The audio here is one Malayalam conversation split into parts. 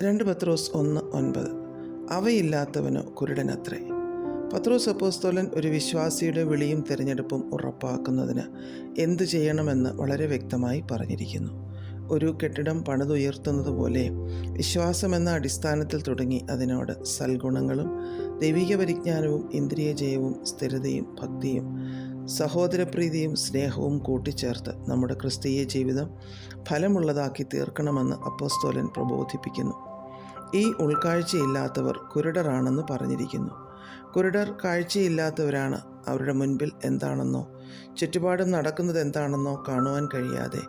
രണ്ട് പത്രോസ് ഒന്ന് ഒൻപത്. അവയില്ലാത്തവനോ കുരുടനത്രേ. പത്രോസ് അപ്പോസ്തോലൻ ഒരു വിശ്വാസിയുടെ വിളിയും തിരഞ്ഞെടുപ്പും ഉറപ്പാക്കുന്നതിന് എന്തു ചെയ്യണമെന്ന് വളരെ വ്യക്തമായി പറഞ്ഞിരിക്കുന്നു. ഒരു കെട്ടിടം പണിതുയർത്തുന്നത് പോലെ വിശ്വാസമെന്ന അടിസ്ഥാനത്തിൽ തുടങ്ങി അതിനോട് സൽഗുണങ്ങളും ദൈവിക പരിജ്ഞാനവും ഇന്ദ്രിയ ജയവും സ്ഥിരതയും ഭക്തിയും സഹോദരപ്രീതിയും സ്നേഹവും കൂട്ടിച്ചേർത്ത് നമ്മുടെ ക്രിസ്തീയ ജീവിതം ഫലമുള്ളതാക്കി തീർക്കണമെന്ന് അപ്പോസ്തോലൻ പ്രബോധിപ്പിക്കുന്നു. ഈ ഉൾക്കാഴ്ചയില്ലാത്തവർ കുരുടരാണെന്ന് പറഞ്ഞിരിക്കുന്നു. കുരുടർ കാഴ്ചയില്ലാത്തവരാണ് അവരുടെ മുൻപിൽ എന്താണെന്നോ ചുറ്റുപാടും നടക്കുന്നത് എന്താണെന്നോ കാണുവാൻ കഴിയാതെ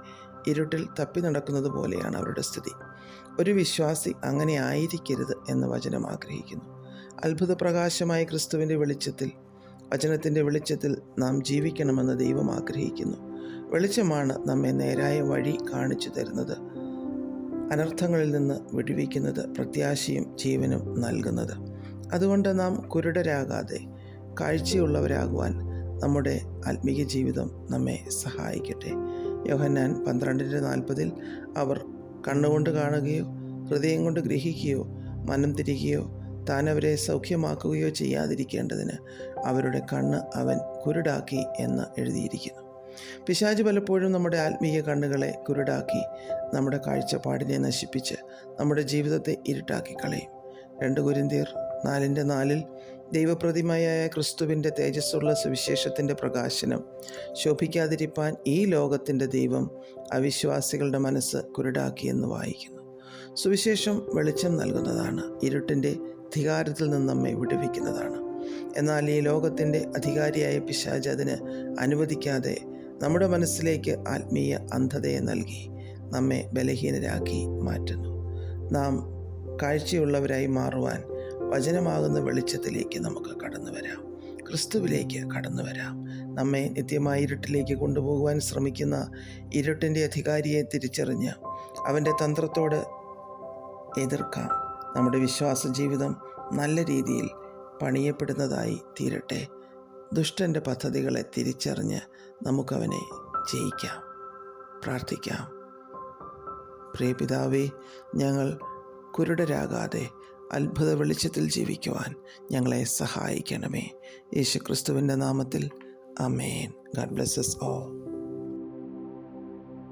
ഇരുട്ടിൽ തപ്പി നടക്കുന്നത് പോലെയാണ് അവരുടെ സ്ഥിതി. ഒരു വിശ്വാസി അങ്ങനെ ആയിരിക്കരുത് എന്ന വചനം ആഗ്രഹിക്കുന്നു. അത്ഭുത പ്രകാശമായ ക്രിസ്തുവിന്റെ വെളിച്ചത്തിൽ വചനത്തിന്റെ വെളിച്ചത്തിൽ നാം ജീവിക്കണമെന്ന് ദൈവം ആഗ്രഹിക്കുന്നു. വെളിച്ചമാണ് നമ്മെ നേരായ വഴി കാണിച്ചു തരുന്നത്. അനർത്ഥങ്ങളിൽ നിന്ന് വിടുവിക്കുന്നത് പ്രത്യാശയും ജീവനും നൽകുന്നത്. അതുകൊണ്ട് നാം കുരുടരാകാതെ കാഴ്ചയുള്ളവരാകുവാൻ നമ്മുടെ ആത്മീയ ജീവിതം നമ്മെ സഹായിക്കട്ടെ. യോഹന്നാൻ പന്ത്രണ്ടിന്റെ നാൽപ്പതിൽ അവർ കണ്ണുകൊണ്ട് കാണുകയോ ഹൃദയം കൊണ്ട് ഗ്രഹിക്കുകയോ മനം തിരികയോ താൻ അവരെ സൗഖ്യമാക്കുകയോ ചെയ്യാതിരിക്കേണ്ടതിന് അവരുടെ കണ്ണ് അവൻ കുരുടാക്കി എന്ന് എഴുതിയിരിക്കുന്നു. പിശാജ് പലപ്പോഴും നമ്മുടെ ആത്മീയ കണ്ണുകളെ കുരുടാക്കി നമ്മുടെ കാഴ്ചപ്പാടിനെ നശിപ്പിച്ച് നമ്മുടെ ജീവിതത്തെ ഇരുട്ടാക്കി കളയും. രണ്ട് കുരിന്തീർ നാലിന്റെ നാലിൽ ദൈവപ്രതിമയായ ക്രിസ്തുവിന്റെ തേജസ്സുള്ള സുവിശേഷത്തിന്റെ പ്രകാശനം ശോഭിക്കാതിരിപ്പാൻ ഈ ലോകത്തിന്റെ ദൈവം അവിശ്വാസികളുടെ മനസ്സ് കുരുടാക്കിയെന്ന് വായിക്കുന്നു. സുവിശേഷം വെളിച്ചം നൽകുന്നതാണ്. ഇരുട്ടിന്റെ അധികാരത്തിൽ നിന്ന് നമ്മെ വിടുവിക്കുന്നതാണ്. എന്നാൽ ഈ ലോകത്തിന്റെ അധികാരിയായ പിശാജ് അതിന് അനുവദിക്കാതെ നമ്മുടെ മനസ്സിലേക്ക് ആത്മീയ അന്ധതയെ നൽകി നമ്മെ ബലഹീനരാക്കി മാറ്റുന്നു. നാം കാഴ്ചയുള്ളവരായി മാറുവാൻ വചനമാകുന്ന വെളിച്ചത്തിലേക്ക് നമുക്ക് കടന്നു വരാം. ക്രിസ്തുവിലേക്ക് കടന്നു വരാം. നമ്മെ നിത്യമായ ഇരുട്ടിലേക്ക് കൊണ്ടുപോകുവാൻ ശ്രമിക്കുന്ന ഇരുട്ടിന്റെ അധികാരിയെ തിരിച്ചറിഞ്ഞ് അവന്റെ തന്ത്രത്തോട് എതിർക്കാം. നമ്മുടെ വിശ്വാസ ജീവിതം നല്ല രീതിയിൽ പണിയപ്പെടുന്നതായി തീരട്ടെ. ദുഷ്ടന്റെ പദ്ധതികളെ തിരിച്ചറിഞ്ഞ് നമുക്കവനെ ജയിക്കാം പ്രാർത്ഥിക്കാം. പ്രിയപിതാവേ ഞങ്ങൾ കുരുടരാകാതെ അത്ഭുത വെളിച്ചത്തിൽ ജീവിക്കുവാൻ ഞങ്ങളെ സഹായിക്കണമേ. യേശുക്രിസ്തുവിന്റെ നാമത്തിൽ അമേൻ ഗാഡ് ബ്ലെസ്സസ് ഓ